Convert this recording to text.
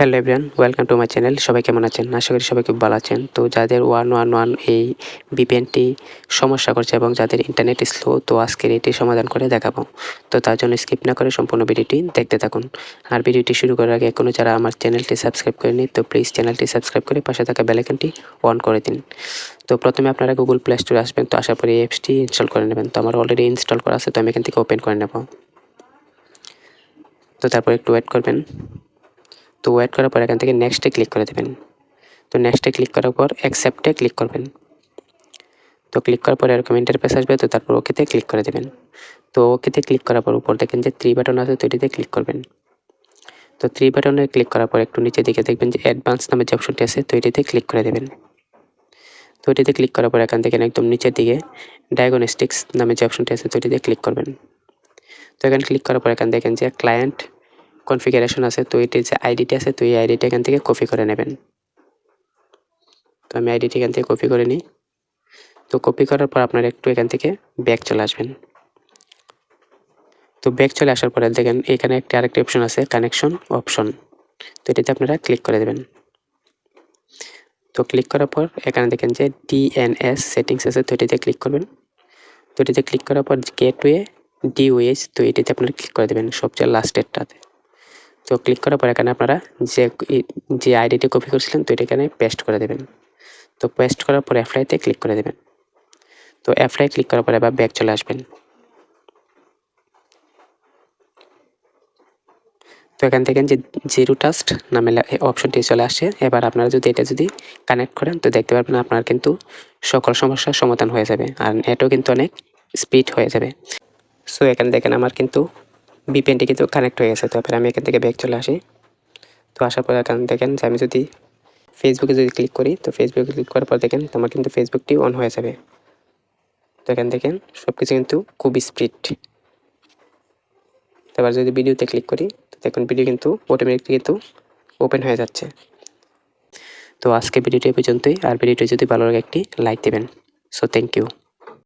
Hello everyone welcome to my channel সবাই কেমন আছেন? আশা করি সবাই খুব ভালো আছেন। তো যাদের ওয়ান ওয়ান ওয়ান এই বিপিএনটি সমস্যা করছে এবং যাদের ইন্টারনেট স্লো তো আজকের এটি সমাধান করে দেখাবো। তো তার জন্য স্কিপ না করে সম্পূর্ণ ভিডিওটি দেখতে থাকুন। আর ভিডিওটি শুরু করার আগে এখনও যারা আমার চ্যানেলটি সাবস্ক্রাইব করেনি তো প্লিজ চ্যানেলটি সাবস্ক্রাইব করে পাশে থাকা বেলাইকনটি অন করে দিন। তো প্রথমে আপনারা গুগল প্লে স্টোরে আসবেন, তো আসার পরে এই অ্যাপসটি ইনস্টল করে নেবেন। তো আমার অলরেডি ইনস্টল করা আছে, তো আমি এখান থেকে ওপেন করে নেব। তো তারপর একটু ওয়েট করবেন। তো ওয়েট করার পর এখান থেকে নেক্সটে ক্লিক করে দেবেন। তো নেক্সটে ক্লিক করার পর অ্যাকসেপ্টে ক্লিক করবেন। তো ক্লিক করার পর এরকম ইন্টারফেস আসবে, তো তারপর ওকেতে ক্লিক করে দেবেন। তো ওকেতে ক্লিক করার পর উপর দেখেন যে থ্রি বাটন আছে তো এটিতে ক্লিক করবেন। তো থ্রি বাটনে ক্লিক করার পর একটু নিচে দিকে দেখবেন যে অ্যাডভান্স নামে যে অপশনটি আছে তো এটিতে ক্লিক করে দেবেন। তো এটিতে ক্লিক করার পর এখান থেকে একদম নিচের দিকে ডায়াগনস্টিক্স নামে যে অপশনটি আছে তো এটিতে ক্লিক করবেন। তো এখানে ক্লিক করার পর এখান দেখেন যে ক্লায়েন্ট কনফিগারেশন আছে, তো এটির যে আইডিটি আছে, তো এই আইডিটা এখান থেকে কপি করে নেবেন। তো আমি আইডিটি এখান থেকে কপি করে নিই। তো কপি করার পর আপনার একটু এখান থেকে ব্যাক চলে আসবেন। তো ব্যাক চলে আসার পরে দেখেন, এখানে একটি আরেকটি অপশন আছে কানেকশন অপশন তো এটিতে আপনারা ক্লিক করে দেবেন। তো ক্লিক করার পর এখানে দেখেন যে ডিএনএস সেটিংস আছে, তো এটিতে ক্লিক করবেন। তো এটিতে ক্লিক করার পর গেটওয়ে ডিওএস তো এটিতে আপনারা ক্লিক করে দেবেন সবচেয়ে লাস্টেরটাতে তো ক্লিক করার পর এখানে আপনারা যে যে আইডিটি কপি করছিলেন, তো এটা এখানে পেস্ট করে দেবেন। তো পেস্ট করার পর অ্যাপ্লাইতে ক্লিক করে দেবেন। তো অ্যাপ্লাই ক্লিক করার পর এবার ব্যাক চলে আসবেন। তো এখান থেকে যে জিরো টাস্ট নামে অপশনটি চলে আসে। এবার আপনারা যদি এটা যদি কানেক্ট করেন, তো দেখতে পারবেন আপনার কিন্তু সকল সমস্যার সমাধান হয়ে যাবে। আর এটাও কিন্তু অনেক স্পিড হয়ে যাবে। সো এখানে দেখেন আমার কিন্তু বিপিএনটি কিন্তু কানেক্ট হয়ে গেছে তারপরে আমি এখান থেকে ব্যাক চলে আসি। তো আসার পর এখানে দেখেন যে আমি যদি ফেসবুকে যদি ক্লিক করি, তো ফেসবুকে ক্লিক করার পর দেখেন আমার কিন্তু ফেসবুকটি অন হয়ে যাবে। তো এখান দেখেন সব কিছু কিন্তু খুব স্পিড এবার যদি ভিডিওতে ক্লিক করি, তো দেখুন ভিডিও কিন্তু অটোমেটিকলি কিন্তু ওপেন হয়ে যাচ্ছে। তো আজকে ভিডিওটি পর্যন্তই। আর ভিডিওটি যদি ভালো লাগে একটি লাইক দেবেন। So thank you